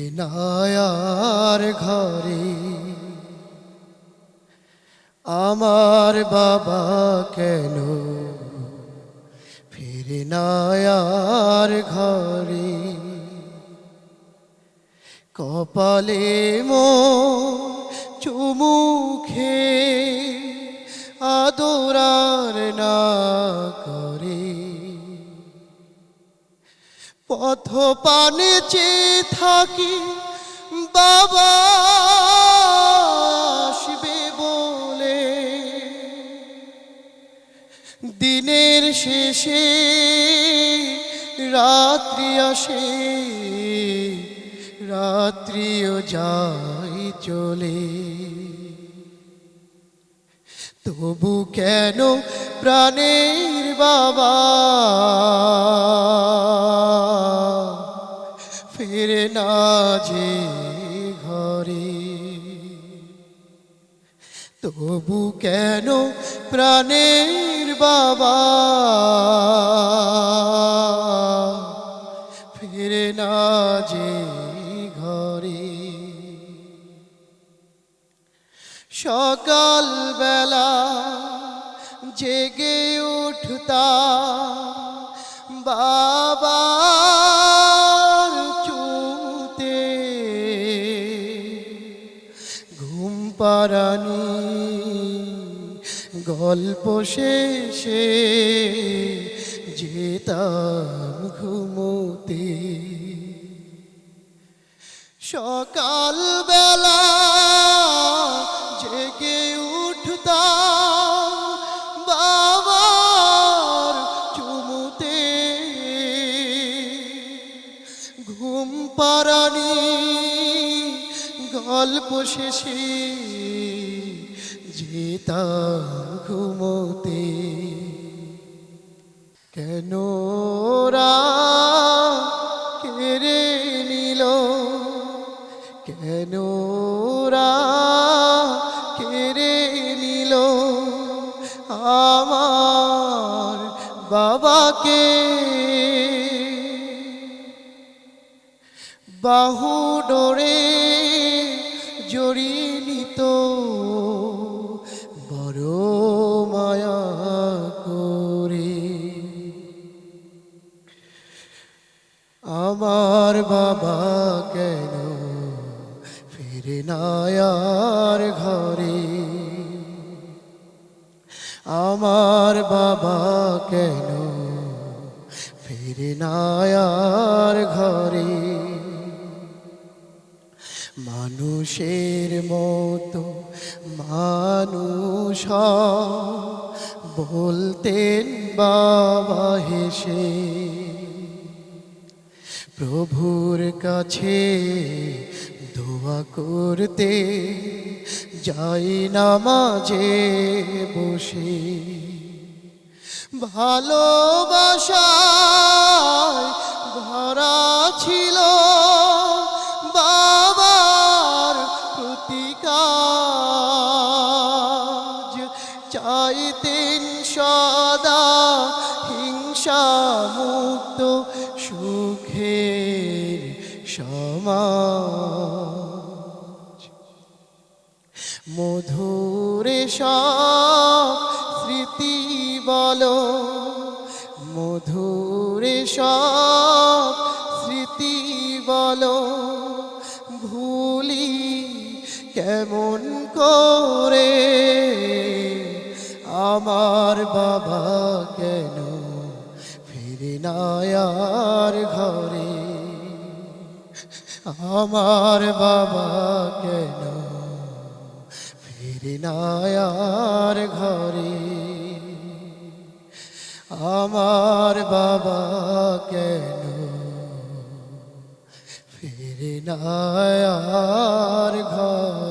হেনায়ার ঘরে আমার বাবা কেন ফিরে নায়ার ঘরে? কপালে মো চুমুখে আদরার না পথ পানে চেয়ে থাকি, বাবা আসবে বলে। দিনের শেষে রাত্রি আসে, রাত্রিও যাই চলে। তবু কেন প্রাণের বাবা তবু কেন প্রাণের বাবা? ফিরে না যে ঘরে। সকাল বেলা জেগে উঠতা বাবার পারানি। গল্প শেষে যেতাম ঘুমোতে। সকাল বেলা জেগে উঠতাম বাবার চুমুতে। ঘুম পারানি গল্প শেষে যেতাম ঘুমোতে। কেন কেড়ে নিল? কেন কেড়ে নিল? আমার বাবাকে বাহু ডোরে জড়িয়ে নিত বড় মায়া করে। আমার বাবা কেন ফিরে না আর ঘরে? আমার বাবা কেন ফিরে নায়ার ঘরে? মানুষের মতো মানুষ বলতেন বাবা হেসে, প্রভুর কাছে দোয়া করতে যাই না মাঝে বসে। ভালোবাসায় ভরা ছিল সদা হিংসা মুক্ত সুখের সমাজ। মধুরে স্মৃতি বলো, মধুরে স্মৃতি বলো, ভুলি কেমন করে আমার বাবা আর ঘরে, আমার বাবা কেন ফিরে না আর ঘরে? আমার বাবা কেন ফিরে না আর ঘরে?